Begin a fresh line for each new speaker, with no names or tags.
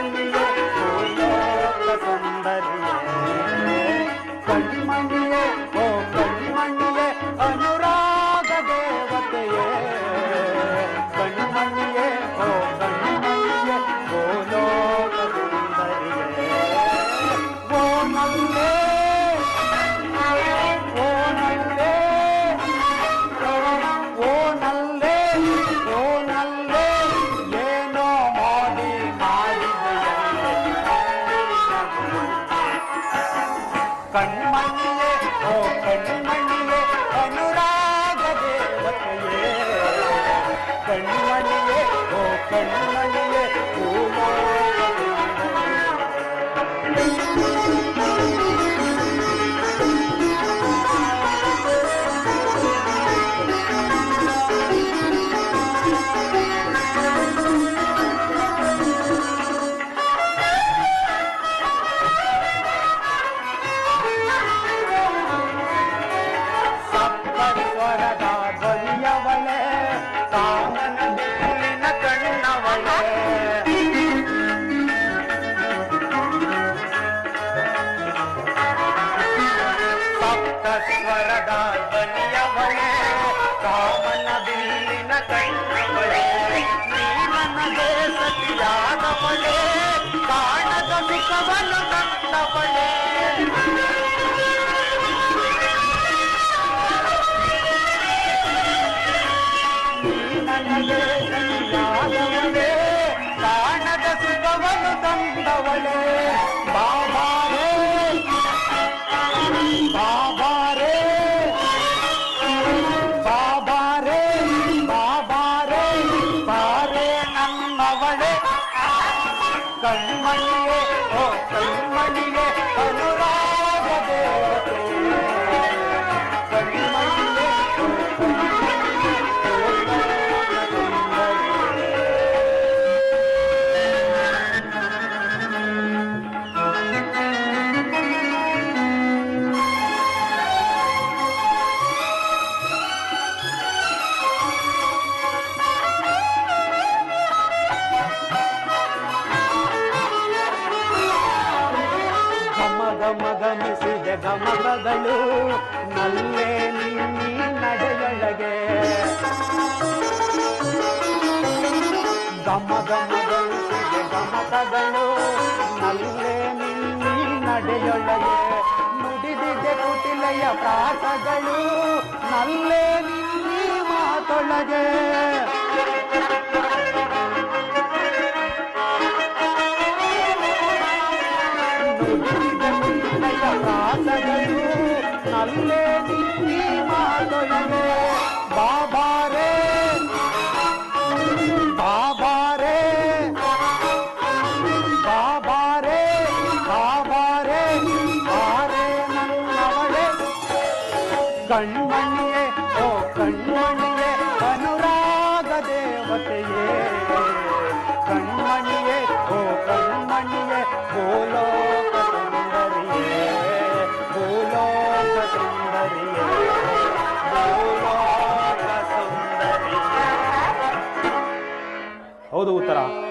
find me. con ಬಿಲ್ಲಿನ ಕಣ್ಣವಳೆ ನೀ ನನಗೆ ಸತಿಯಾದವಳೆ ಕಾಣದ ಮುಖವನ್ನು ತಂದವಳೆ ನನಗೆ ಸರಿಯಾದವಳೇ ಕಾಣದ ಸುಖವನ್ನು ತಂದವಳೇ கண்மணியே ஓ கண்மணியே கண ಗಮ ಗಮ ಗಮಿಸಿದ ಗಮಕಗಳು ನಲ್ಲೇ ನಿನ್ನಿ ನಡೆಯೊಳಗೆ. ಗಮ ಗಮ ಗಮಕಗಳು ನಲ್ಲೇ ನಿನ್ನಿ ನಡೆಯೊಳಗೆ. ಮುಡಿದಿದೆ ಕುಟಿಲೆಯ ಪ್ರಾಸಗಳು ನಲ್ಲೇ ನಿನ್ನಿ ಮಾತೊಳಗೆ. Thank ಪ್ರಾಸಗಳು ನಲ್ಲೇ ನಿನ್ನಿ ಮಾತೊಳಗೆ ಬಾಬಾರೇ ಬಾಬಾರೇ ಬಾಬಾರೇ ಬಾಬಾರೇ ಬಾರೇ ನನ್ನವಳೇ ಕಣ್ಮಣಿಯೇ ಓ ಕಣ್ಮಣಿಯೇ
उतरा।